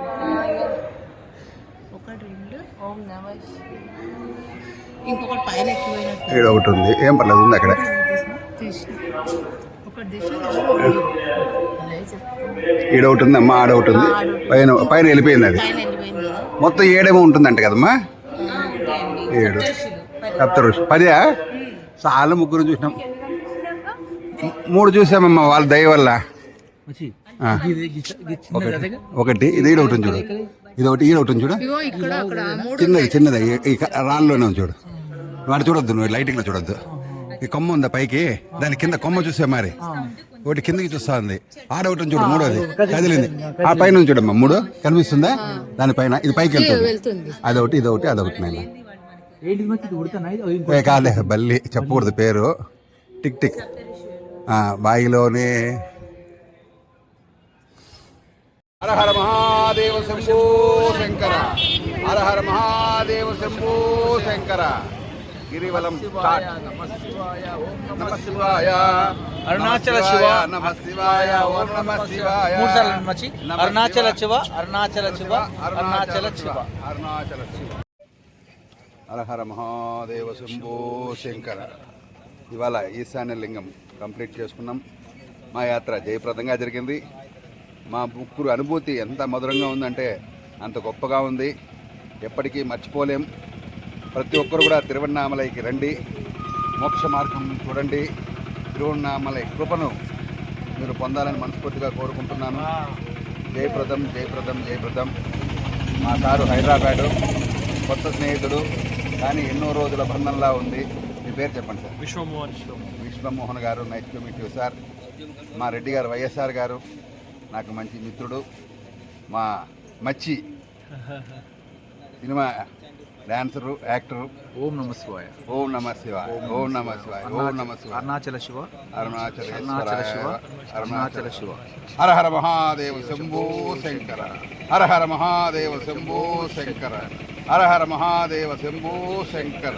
శివాయ ఒకటి రెండు. ఓం నమ. ఇంకొకటి పైన ఎక్కిపోయినట్టు ఈడ ఒకటి ఉంది. ఏం పర్లేదు ఉంది అక్కడ. ఈడ ఒకటి ఉంది అమ్మా ఆడ ఒకటి ఉంది. పైన పైన వెళ్ళిపోయింది అది. మొత్తం ఏడేమో ఉంటుందంట కదమ్మా? ఏడు. సప్త ఋషి పదే చాలా ముగ్గురు చూసినాం. మూడు చూసామమ్మా వాళ్ళ దయ వల్ల. ఒకటి. ఒకటి. ఇది ఈడ ఒకటి చూడు. ఇది ఒకటి ఈడ ఒకటి చూడు. ఇగో ఇక్కడ అక్కడ మూడు చిన్నది చిన్నది. రాళ్ళలోనే ఉంది చూడు. వాడు చూడొద్దు నువ్వు లైటింగ్లో చూడొద్దు. ఈ కొమ్మ ఉందా పైకి? దాని కింద కొమ్మ చూసే మరి. ఒకటి కిందకి చూస్తా ఉంది ఆడ ఒకటి ఉంది చూడు మూడోది. కదిలింది. ఆ పైన చూడమ్మా మూడు. కనిపిస్తుందా? దానిపైన ఇది పైకి వెళ్తుంది. అదొకటి ఇదొకటి అదొకటి నేను కాదే బల్లి చెప్పకూడదు పేరు. టిక్ టిక్. ఆ, బాయిలోనే హర హర మహాదేవ శంభో శంకర. హర హర మహాదేవ శంభో శంకర. గిరివలం నమ శివాయ. అరుణాచల శివ. నమ శివాయ ఓం నమ శివాయ. అరుణాచల శివ శివ. అరుణాచల శివ అరుణాచల శివ. అరుణాచల శివ. హర హర మహాదేవ శంభో శంకర. ఇవాళ ఈశాన్య లింగం కంప్లీట్ చేసుకున్నాం. మా యాత్ర జయప్రదంగా జరిగింది. మా ముగ్గురు అనుభూతి ఎంత మధురంగా ఉందంటే అంత గొప్పగా ఉంది. ఎప్పటికీ మర్చిపోలేం. ప్రతి ఒక్కరు కూడా తిరువన్నామలైకి రండి. మోక్ష మార్గం చూడండి. తిరువన్నామలై కృపను మీరు పొందాలని మనస్ఫూర్తిగా కోరుకుంటున్నాను. జయప్రదం జయప్రదం జయప్రదం. మా సారు హైదరాబాదు. కొత్త స్నేహితుడు. కానీ ఎన్నో రోజుల బంధంలా ఉంది. మీ పేరు చెప్పండి సార్. విశ్వమోహన్ విశ్వమోహన్ గారు నైట్ కమిటీ సార్. మా రెడ్డి గారు వైఎస్ఆర్ గారు. నాకు మంచి మిత్రుడు మా మచ్చి సినిమా డాన్సరు యాక్టరు. ఓం నమ శివాయ. ఓం నమ శివాయ ఓం నమ శివాయ. ఓం నమ శివాయ. అరుణాచల శివ. అరుణాచల అరుణాచల శివ. అరుణాచల శివ. హర హర మహాదేవ శంభో శంకర. హర హర మహాదేవ శంభో శంకర. హర హర మహాదేవ శంభో శంకర.